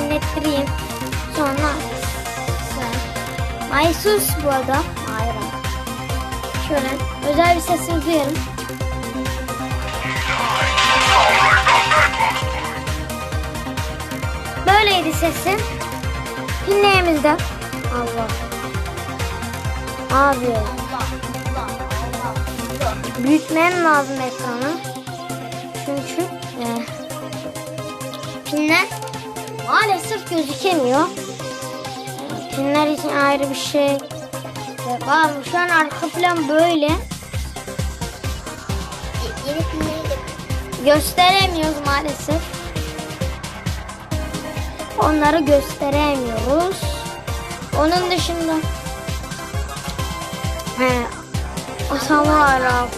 dinlettireyim. Sonra sen. Maysus bu arada. Hayır. Şöyle özel bir sesini duyarım. Böyleydi sesim. Dinleyemizde. Allah. Abi. Büyütmem lazım ekranı. Çünkü e, pinler maalesef gözükemiyor. Pinler için ayrı bir şey. Var mı? Şu an arka plan böyle. Yeni filmleri de Gösteremiyoruz maalesef. Onları gösteremiyoruz. Onun dışında he, Samara, var?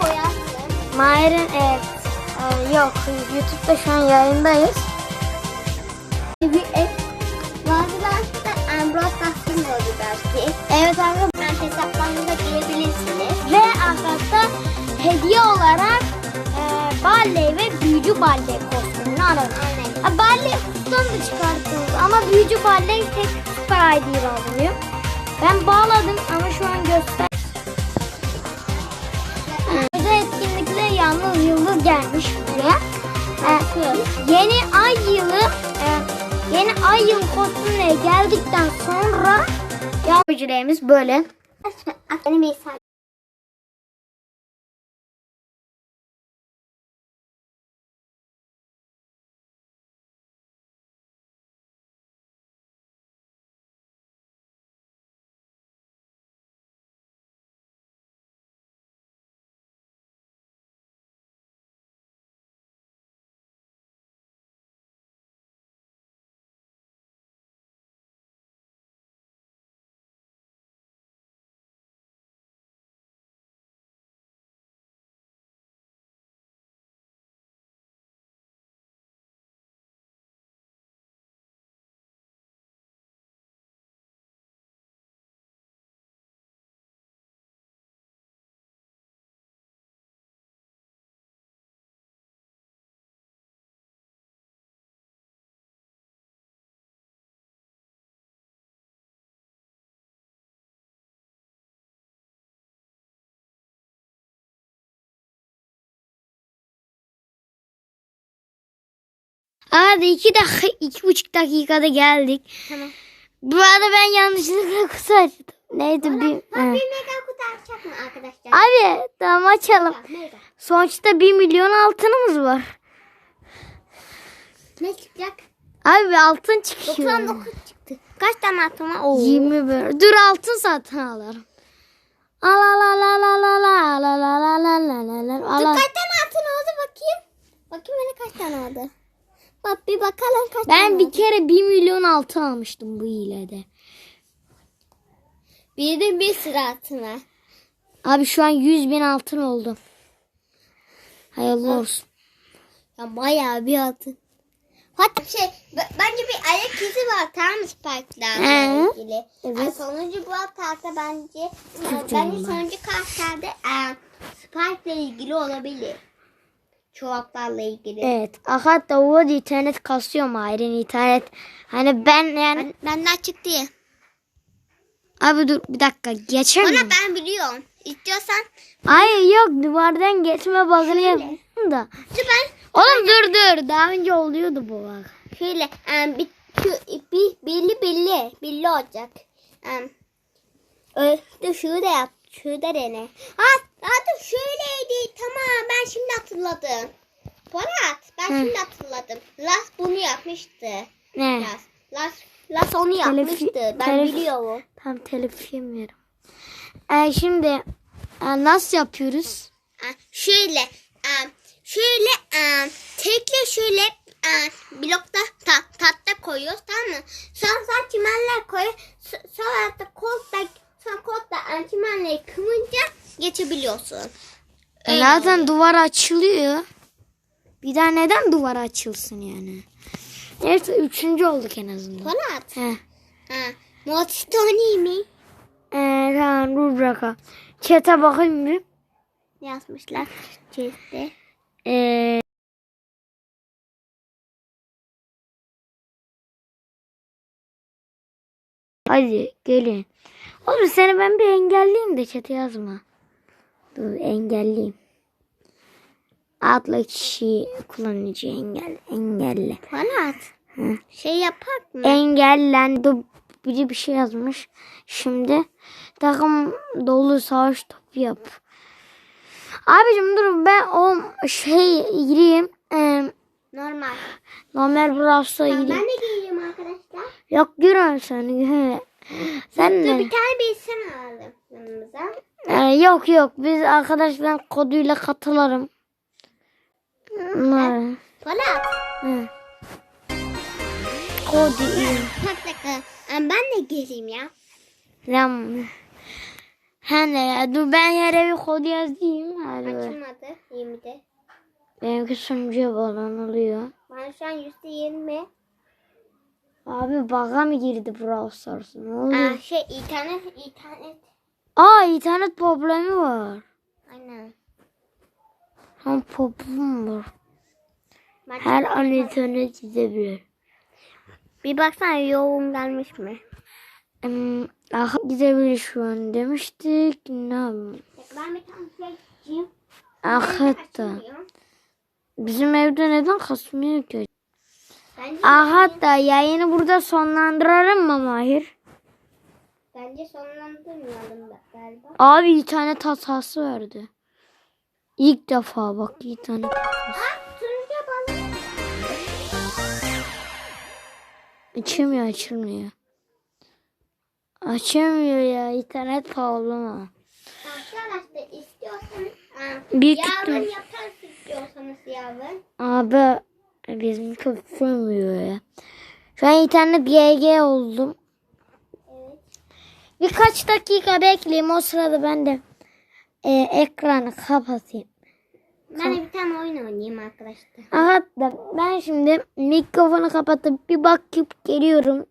Koyarsın. Mahir'in evet yok YouTube'da şu an yayındayız. Bir et. Bazıları da Ambrose Dustin oldu belki. Evet arkadaşlar hesaplarınıza girebilirsiniz. ve arkadaşlar hediye olarak e, Barley ve Büyücü Barley kostümünü aradım. Aynen. Barley kutudan da çıkarttınız ama Büyücü Barley tek süper ID ile alınıyor. Ben bağladım ama şu an göster. Fasulye geldikten sonra yağ böyle. Benim Hadi iki dakika, iki buçuk dakikada geldik. Tamam. Bu arada ben yanlışlıkla kutu açtım. Neydi bir... Ben He. bir mega kutu açacak mı arkadaşlar? Abi tamam açalım. Mega. Sonuçta 1 milyon altınımız var. Ne çıkacak? Abi altın çıkıyor. 99 çıktı. Kaç tane altın var? Oo. 20 böyle. Dur altın satın alırım. Al al al al al al al al al al al al al al. kaç tane altın oldu bakayım. Bakayım bana kaç tane oldu. Bak bir bakalım kaç Ben bir kere 1 milyon altın almıştım bu hilede. Bir de bir sıra altın var. Abi şu an 100 bin altın oldu. Hayırlı olsun. Ya bayağı bir altın. Hatta şey b- bence bir ayak izi var tamam mı Spike'larla Ee? ilgili. Evet. Sonuncu bu kartta bence e, Çok bence sonuncu kartlarda e, Spike'la ilgili olabilir. Çoğaltlarla ilgili. Evet. Hatta o internet kasıyor mu ayrı internet. Hani ben yani. Ben, benden çıktı. Abi dur bir dakika geçer Ona miyim? ben biliyorum. İstiyorsan Hayır yok duvardan geçme yaptım da. dur ben Oğlum dur dur. Daha önce oluyordu bu bug. şöyle e, bir, şu, bir belli belli belli olacak. E, ö, dur şunu da yap. Şunu da dene. Ha, dur şöyleydi. Tamam ben şimdi hatırladım. Polat ben Hı. şimdi hatırladım. Las bunu yapmıştı. Ne? Las. Las, Las onu yapmıştı. ben telef- biliyorum. Tam telif yemiyorum. Ee, şimdi e, nasıl yapıyoruz? Şöyle e, şöyle e, tekle şöyle e, blokta ta, tahta koyuyoruz tamam mı? Sonra sonra çimenler koyuyor. So- Sonra da kolda kolda e, çimenleri kıvınca geçebiliyorsun. E, zaten duvar açılıyor. Bir daha neden duvar açılsın yani? Neyse üçüncü olduk en azından. Polat. He. Ha. Multitoni mi? Ee, tamam dur bakalım. Çete bakayım bir. Yazmışlar. Çizdi. Ee, hadi gelin. Oğlum seni ben bir engelleyeyim de çete yazma. Dur engelleyeyim. Adlı kişi kullanıcı engel engelle. Polat. Hı. Şey yapak mı? Engellendi. Biri bir şey yazmış. Şimdi takım dolu savaş topu yap. Abicim dur ben o şey gireyim. Ee, Normal. normal Brows'a Tamam, gireyim. ben de giyeyim arkadaşlar. Yok giriyorum sen. sen de. bir tane bilgisayar alalım yanımıza. Ee, yok yok biz arkadaş ben koduyla katılırım. Hı. Polat. Hı. Kodu. Bak dakika. Ben de geleyim ya. He ne ya? Dur ben yere bir kod yazayım. Hadi. Açılmadı. 20'de. Benimki sunucuya bağlanılıyor. Ben şu an %20. Abi baga mı girdi Brawl Stars? Ne oluyor? Aa, şey internet internet. Aa internet problemi var. Aynen. Ha problem var. Ben Her an internet gidebilir. Bir baksana yoğun gelmiş mi? Hmm, aha gidebilir şu an demiştik. Ne yapayım? Ben bir tane şey çizeyim. Aha da. Bizim evde neden kasmıyor ki? Bence, Aha da yayını burada sonlandıralım mı Mahir? bence sonlandırmayalım da galiba. Abi internet hatası verdi. İlk defa bak. Aa, turuncu balık. Açılmıyor açılmıyor. Açılmıyor ya internet pahalı mı? Arkadaşlar istiyorsanız aa, Bir yarın yaparız istiyorsanız yarın. Abi bizim köpürmüyor ya. Şu an internet GG oldum. Evet. Birkaç dakika bekleyeyim o sırada ben de e, ekranı kapatayım. Ben de bir tane oyun oynayayım arkadaşlar. Aha da ben şimdi mikrofonu kapatıp bir bakıp geliyorum.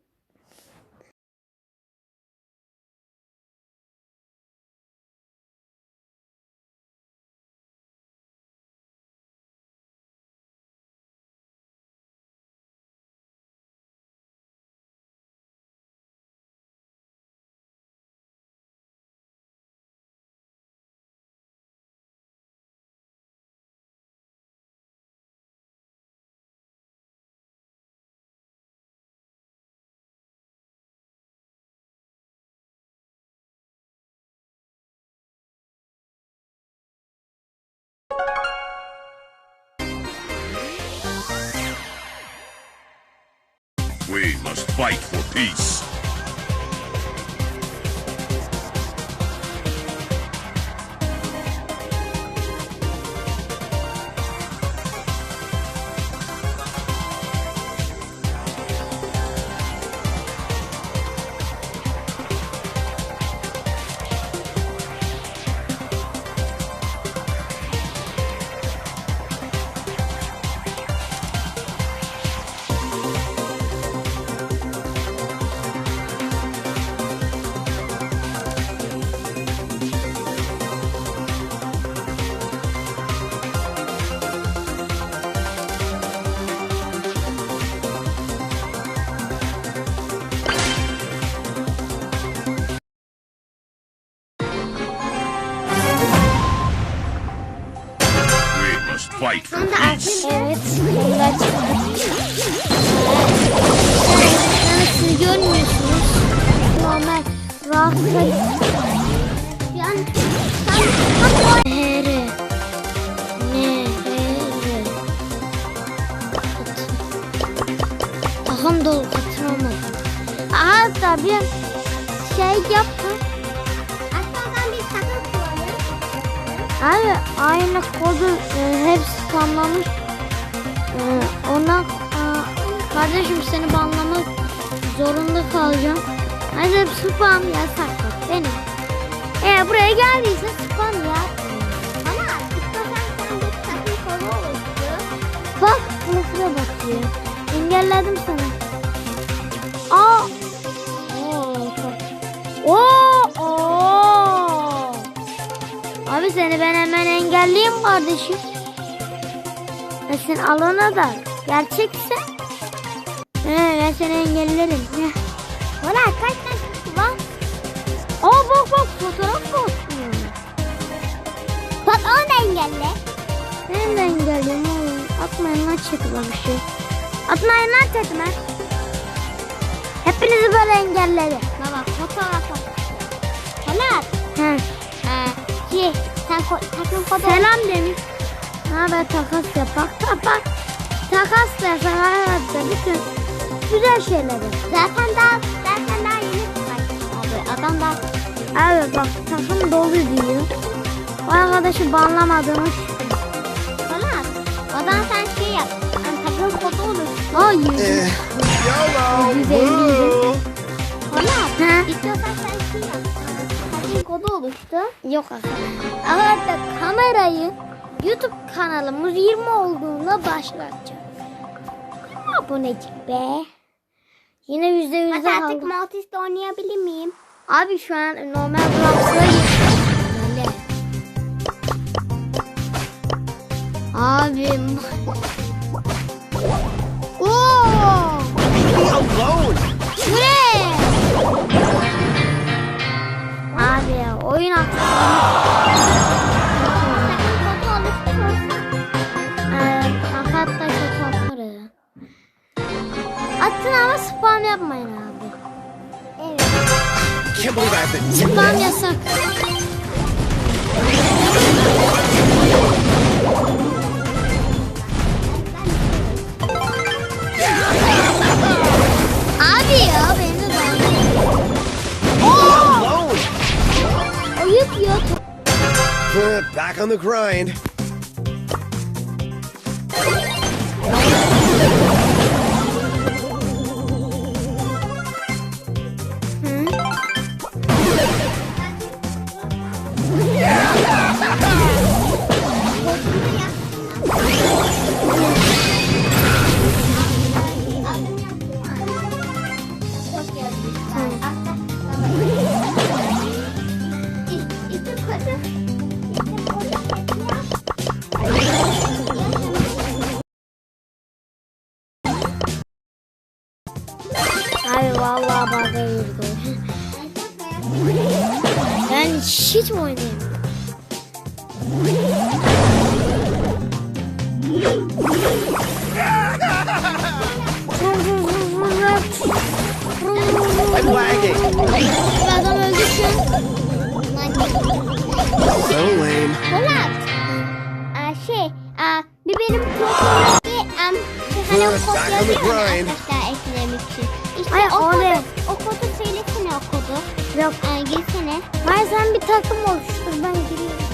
We must fight for peace. Fight for peace. Evet. Bunlar Yani siz görmüyorsunuz. Normal rahatsız. şu an Here. Ne? Here. Kafam dolu katılamadım. Aha tabii şey yapın. Abi aynı kodu e, hepsi tamlamış. E, ona e, kardeşim seni banlamak zorunda kalacağım. Acaba spam yasak bak benim. Eğer buraya geldiyse spam yap. Ama istersen bir takım kodu oluştu. Bak bunu şuraya bakıyor. Engelledim sana. Seni ben hemen engelleyeyim kardeşim. Seni alana da gerçekse He, ben seni engellerim. Valla kaç tane var? Aa bak bak fotoğraf koymuyor. Patron da engelle. Ben de engelleyeyim oğlum. Atmayın lan çatıma bir şey. Atmayın lan çatıma. Hepinizi böyle engelledim. Baba fotoğraf at. Polat. He. Takım fotoğraf. Selam demiş. Ne haber takas yapak tapak. Takas da yasak hayatta bütün güzel şeyleri. Zaten daha, zaten daha yeni. Abi adam da Abi bak takım dolu diyor. O arkadaşı banlamadığını Polat. Odan sen şey yap. Sen takım foto olur. Hayır. Güzel, Woo! Polat. He. İstiyorsan sen şey yap. Takım kodu oluştu. Yok arkadaşlar. Arkadaşlar kamerayı YouTube kanalımız 20 olduğunda başlatacağız. 20 abonecik be. Yine yüzde yüzde Hadi artık kaldı. Maltes'te oynayabilir miyim? Abi şu an normal Brawl Öyle. Abim. Oo! Leave oyun fakat da kötü yaparız. Atın ama spam yapmayın abi. Evet. Spam yasak. Back on the grind. Hiç oynayamıyorum. I'm lagging. Adam öldü şu an. So lame. Polat. Aa, şey, aa, bir benim profildeki um, ya grind. arkadaşlar eklemek için. İşte Ay, o, kodu, o kodu. Yok. Aa, girsene. Hayır sen bir takım oluştur ben giriyorum.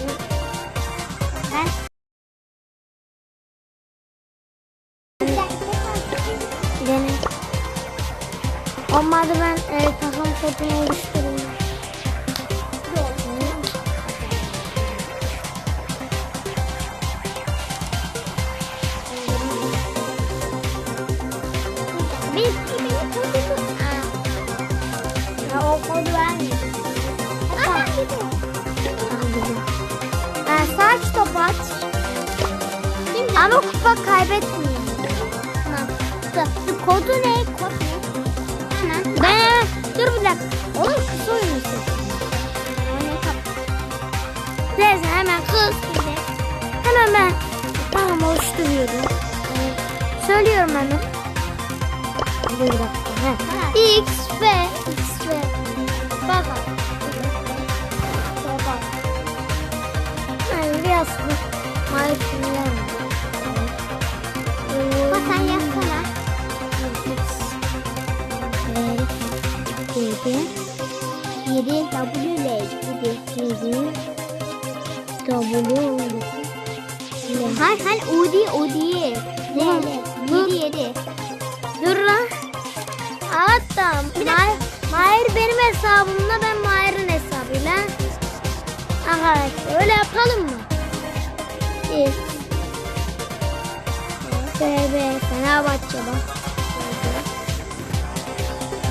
Ama kupa kaybetmiyor. tamam. Dur, kodu ne? Kod ne? Hemen. Ben dur bir dakika. Oğlum kısa kap. Neyse hemen kız. Hemen ben. Tamam oluşturuyorum. Söylüyorum hemen. Dur bir dakika. Ha. X ve X ve bak bak. Ben biraz Mayıs'ını Bak W oldu. Hayır hayır Udi Udi. Ne Dur. ne? Dur. Yedi yedi. Dur lan. Hatta Mahir, Mahir benim hesabımla ben Mahir'in hesabıyla. Arkadaşlar öyle yapalım mı? X. BB Fenerbahçe bak.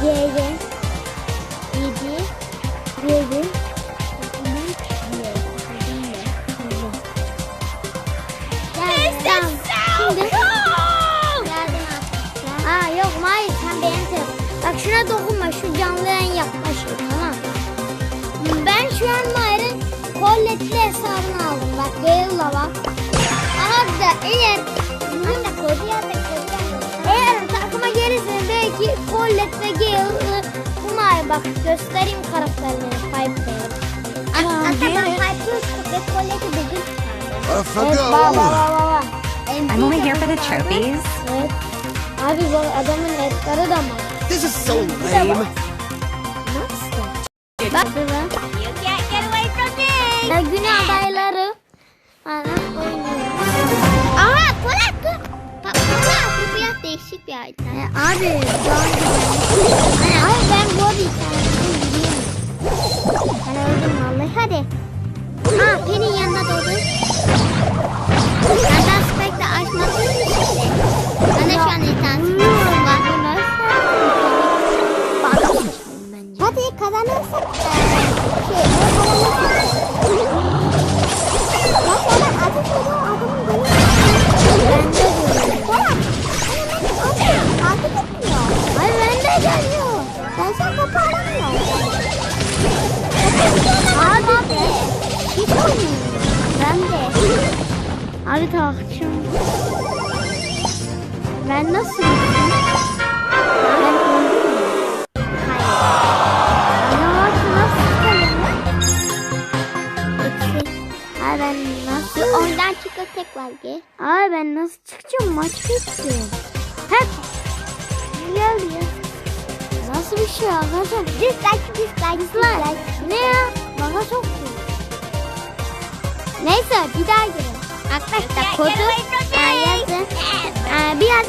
G'ye. 7. Bak şuna dokunma şu canlı yayın yapma şunu tamam mı? Ben şu an Mahir'in kolletli hesabını aldım. Bak Gale'la bak. Aha da eğer Anne kodu ya da Eğer takıma gelirse belki Collet ve Gale'ı Mahir bak göstereyim karakterlerini Pipe Gale. Hatta ben Pipe'ı ve Collet'i bugün Evet baba baba baba. I'm only here for the trophies. Evet. Abi bu adamın etleri de var. This is so lame. Bak. You can't get away from me. Ya günü adayları. Aha Polat dur. Bak Polat bu biraz değişik bir harita. E, abi güzel. Ay ben bu abi sen gidiyorum. Ben öldüm vallahi hadi. Abi takipçim. Ben nasıl? Ben öldüm mü? Hayır. Ay ben nasıl? Ondan çıkıp tek var ki. Ay ben nasıl çıkacağım maç bitti. Hep gel ya. Nasıl bir şey arkadaşlar? Dislike dislike Dislike. Ne ya? Bana çok. Neyse bir daha girelim. Arkadaşlar kodu- Aa, yazın. Ee, biraz